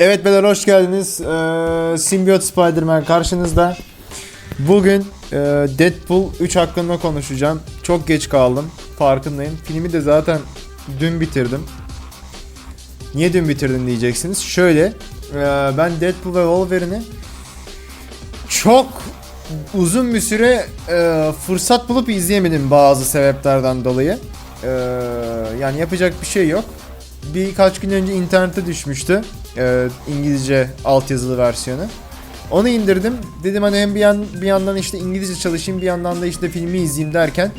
Evet beyler hoş geldiniz. Ee, Symbiote Spider-Man karşınızda. Bugün e, Deadpool 3 hakkında konuşacağım. Çok geç kaldım. Farkındayım. Filmi de zaten dün bitirdim. Niye dün bitirdin diyeceksiniz. Şöyle e, ben Deadpool ve Wolverine'i çok uzun bir süre e, fırsat bulup izleyemedim bazı sebeplerden dolayı. E, yani yapacak bir şey yok. Birkaç gün önce internete düşmüştü. E, İngilizce altyazılı versiyonu. Onu indirdim. Dedim hani hem bir, yan, bir yandan işte İngilizce çalışayım bir yandan da işte filmi izleyeyim derken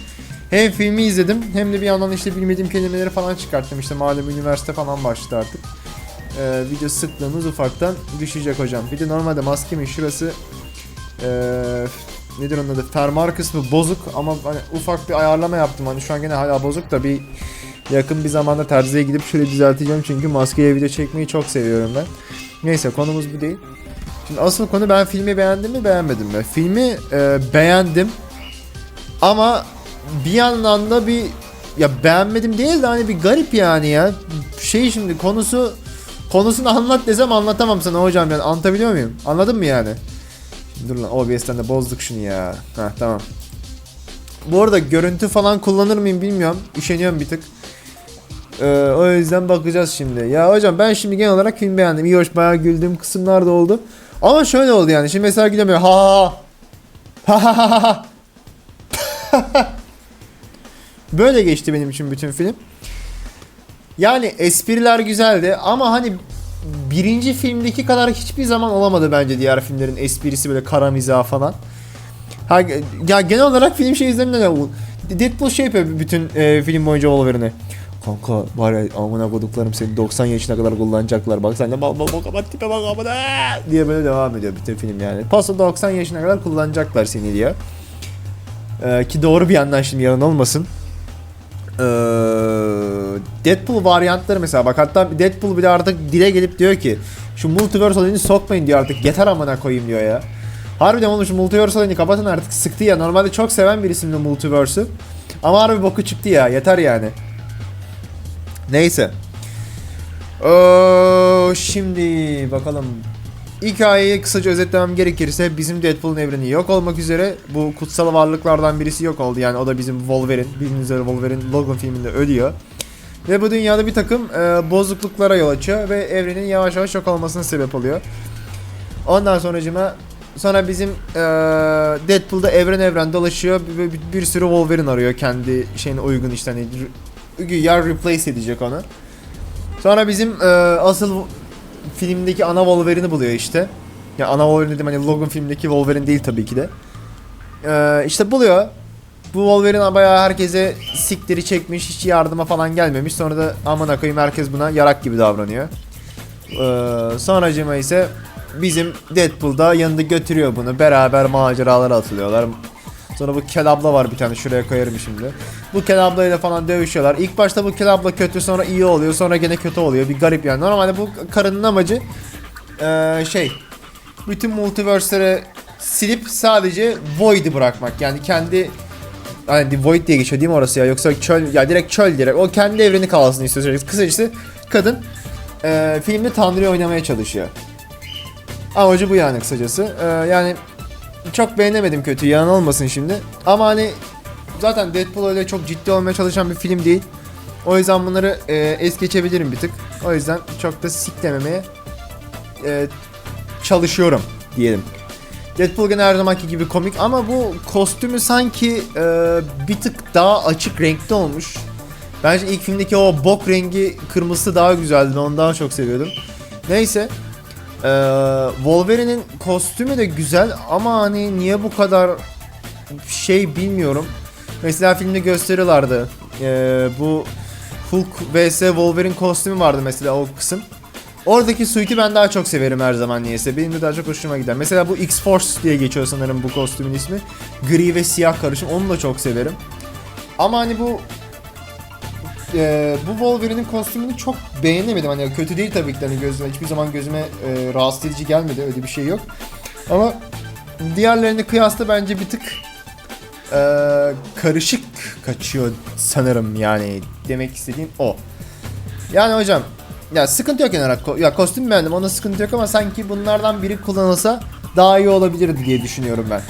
hem filmi izledim hem de bir yandan işte bilmediğim kelimeleri falan çıkarttım. İşte malum üniversite falan başladı artık. Ee, video sıklığımız ufaktan düşecek hocam. Bir de normalde maskemin şurası ee, nedir onun adı? Fermuar kısmı bozuk ama hani ufak bir ayarlama yaptım. Hani şu an gene hala bozuk da bir yakın bir zamanda terziye gidip şöyle düzelteceğim çünkü maskeye video çekmeyi çok seviyorum ben. Neyse konumuz bu değil. Şimdi asıl konu ben filmi beğendim mi beğenmedim mi? Filmi e, beğendim ama bir yandan da bir ya beğenmedim değil de hani bir garip yani ya. Şey şimdi konusu konusunu anlat desem anlatamam sana hocam yani anlatabiliyor muyum? Anladın mı yani? Dur lan OBS'ten de bozduk şunu ya. Heh tamam. Bu arada görüntü falan kullanır mıyım bilmiyorum. Üşeniyorum bir tık. Ee, o yüzden bakacağız şimdi. Ya hocam ben şimdi genel olarak film beğendim. İyi hoş bayağı güldüğüm kısımlar da oldu. Ama şöyle oldu yani. Şimdi mesela gülüyorum böyle, ha ha ha ha ha ha Böyle geçti benim için bütün film. Yani espriler güzeldi ama hani birinci filmdeki kadar hiçbir zaman olamadı bence diğer filmlerin esprisi böyle kara mizah falan. Ha, ya genel olarak film şey bu? Deadpool şey yapıyor bütün e, film boyunca Wolverine'e. Kanka var ya amına koduklarım seni 90 yaşına kadar kullanacaklar. Bak sen de bal bal bal kapat tipe bak amına diye böyle devam ediyor bütün film yani. Paso 90 yaşına kadar kullanacaklar seni diye. Ee, ki doğru bir yandan şimdi yalan olmasın. Ee, Deadpool varyantları mesela bak hatta Deadpool bile artık dile gelip diyor ki şu multiverse olayını sokmayın diyor artık yeter amına koyayım diyor ya. Harbiden oğlum şu multiverse olayını kapatın artık sıktı ya. Normalde çok seven birisin de multiverse'ü. Ama harbi boku çıktı ya yeter yani. Neyse. Ee, şimdi bakalım. Hikayeyi kısaca özetlemem gerekirse bizim Deadpool'un evreni yok olmak üzere. Bu kutsal varlıklardan birisi yok oldu. Yani o da bizim Wolverine. Bildiğiniz üzere Wolverine Logan filminde ölüyor. Ve bu dünyada bir takım e, bozukluklara yol açıyor ve evrenin yavaş yavaş yok olmasına sebep oluyor. Ondan sonracıma sonra bizim e, Deadpool'da evren evren dolaşıyor ve bir, bir sürü Wolverine arıyor kendi şeyine uygun işte hani ya replace edecek onu. Sonra bizim e, asıl filmdeki ana Wolverine'i buluyor işte. Ya ana Wolverine dedim hani Logan filmdeki Wolverine değil tabii ki de. E, işte buluyor. Bu Wolverine bayağı herkese siktiri çekmiş, hiç yardıma falan gelmemiş. Sonra da aman koyayım herkes buna yarak gibi davranıyor. Ee, sonracıma ise bizim Deadpool'da yanında götürüyor bunu. Beraber maceralara atılıyorlar. Sonra bu Kel abla var bir tane şuraya koyarım şimdi. Bu Kel ablayla falan dövüşüyorlar. İlk başta bu Kel abla kötü sonra iyi oluyor sonra gene kötü oluyor. Bir garip yani. Normalde bu karının amacı ee, şey bütün multiverse'leri silip sadece Void'i bırakmak. Yani kendi Hani Void diye geçiyor değil mi orası ya? Yoksa çöl ya direkt çöl direkt. O kendi evreni kalsın istiyor. Kısacası kadın e, filmde Tanrı'yı oynamaya çalışıyor. Amacı bu yani kısacası. E, yani çok beğenemedim kötü yalan olmasın şimdi. Ama hani zaten Deadpool öyle çok ciddi olmaya çalışan bir film değil. O yüzden bunları e, es geçebilirim bir tık. O yüzden çok da siklememeye e, çalışıyorum diyelim. Deadpool gene her zamanki gibi komik ama bu kostümü sanki e, bir tık daha açık renkte olmuş. Bence ilk filmdeki o bok rengi kırmızısı daha güzeldi. Onu daha çok seviyordum. Neyse. E, Wolverine'in kostümü de güzel ama hani niye bu kadar şey bilmiyorum. Mesela filmde gösteriyorlardı. E, bu Hulk vs Wolverine kostümü vardı mesela o kısım. Oradaki suite'i ben daha çok severim her zaman niyeyse. Benim de daha çok hoşuma gider. Mesela bu X-Force diye geçiyor sanırım bu kostümün ismi. Gri ve siyah karışım. Onu da çok severim. Ama hani bu e, bu Wolverine'in kostümünü çok beğenemedim. Hani kötü değil tabii ki hani gözüme hiçbir zaman gözüme e, rahatsız edici gelmedi. Öyle bir şey yok. Ama diğerlerine kıyasla bence bir tık e, karışık kaçıyor sanırım yani demek istediğim o. Yani hocam ya sıkıntı yok genel olarak. Ya kostüm beğendim onda sıkıntı yok ama sanki bunlardan biri kullanılsa daha iyi olabilirdi diye düşünüyorum ben.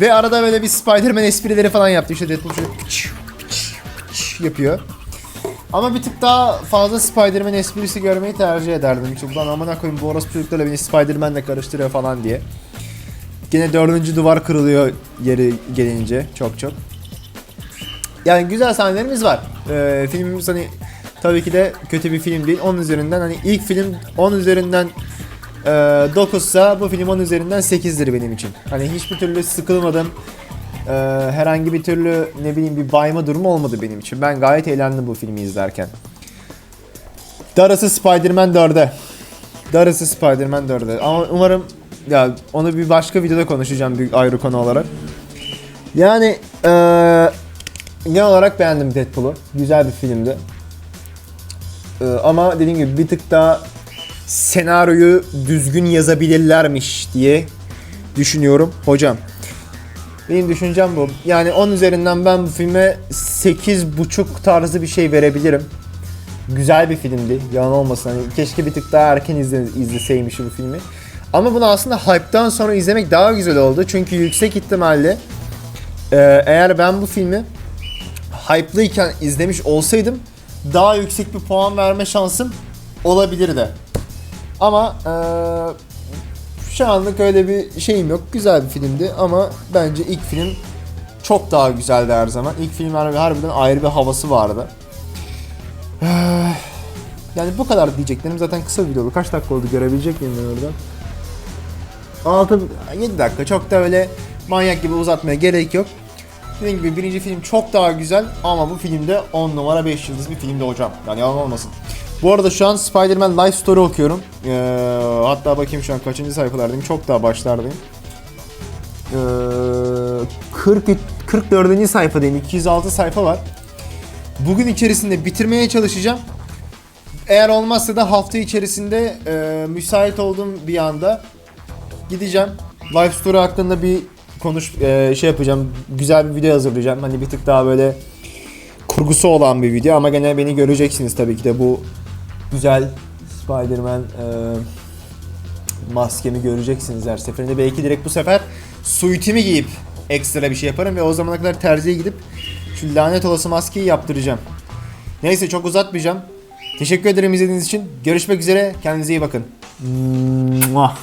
Ve arada böyle bir Spider-Man esprileri falan yaptı. İşte Deadpool şöyle yapıyor. Ama bir tık daha fazla Spider-Man esprisi görmeyi tercih ederdim. Çünkü ulan amına koyayım bu orospu çocuklarla beni Spider-Man'le karıştırıyor falan diye. Gene dördüncü duvar kırılıyor yeri gelince çok çok. Yani güzel sahnelerimiz var. Ee, filmimiz hani tabii ki de kötü bir film değil. 10 üzerinden hani ilk film 10 üzerinden e, 9 ise bu film 10 üzerinden 8'dir benim için. Hani hiçbir türlü sıkılmadım. Ee, herhangi bir türlü ne bileyim bir bayma durumu olmadı benim için. Ben gayet eğlendim bu filmi izlerken. Darısı Spider-Man 4'e. Darısı Spider-Man 4'e. Ama umarım ya onu bir başka videoda konuşacağım bir ayrı konu olarak. Yani eee genel olarak beğendim Deadpool'u. Güzel bir filmdi. Eee, ama dediğim gibi bir tık daha senaryoyu düzgün yazabilirlermiş diye düşünüyorum hocam. Benim düşüncem bu. Yani 10 üzerinden ben bu filme 8.5 tarzı bir şey verebilirim. Güzel bir filmdi. Yalan olmasın. Hani keşke bir tık daha erken izle, izleseymişim bu filmi. Ama bunu aslında hype'dan sonra izlemek daha güzel oldu. Çünkü yüksek ihtimalle e, eğer ben bu filmi hype'lıyken izlemiş olsaydım daha yüksek bir puan verme şansım olabilirdi. Ama e, şu anlık öyle bir şeyim yok. Güzel bir filmdi ama bence ilk film çok daha güzeldi her zaman. İlk film harbi- harbiden ayrı bir havası vardı. Yani bu kadar diyeceklerim zaten kısa bir video. Kaç dakika oldu görebilecek miyim ben oradan? 6 7 dakika çok da öyle manyak gibi uzatmaya gerek yok. Dediğim gibi birinci film çok daha güzel ama bu filmde 10 numara 5 yıldız bir filmdi hocam. Yani yalan olmasın. Bu arada şu an Spider-Man Life Story okuyorum. Ee, hatta bakayım şu an kaçıncı sayfalardayım. Çok daha başlardayım. Ee, 40 44. sayfadayım. 206 sayfa var. Bugün içerisinde bitirmeye çalışacağım. Eğer olmazsa da hafta içerisinde e, müsait olduğum bir anda gideceğim. Life Story hakkında bir konuş e, şey yapacağım. Güzel bir video hazırlayacağım. Hani bir tık daha böyle kurgusu olan bir video ama gene beni göreceksiniz tabii ki de bu güzel Spider-Man e, maskemi göreceksiniz her seferinde. Belki direkt bu sefer suitimi giyip ekstra bir şey yaparım ve o zamana kadar terziye gidip şu lanet olası maskeyi yaptıracağım. Neyse çok uzatmayacağım. Teşekkür ederim izlediğiniz için. Görüşmek üzere. Kendinize iyi bakın. Mua.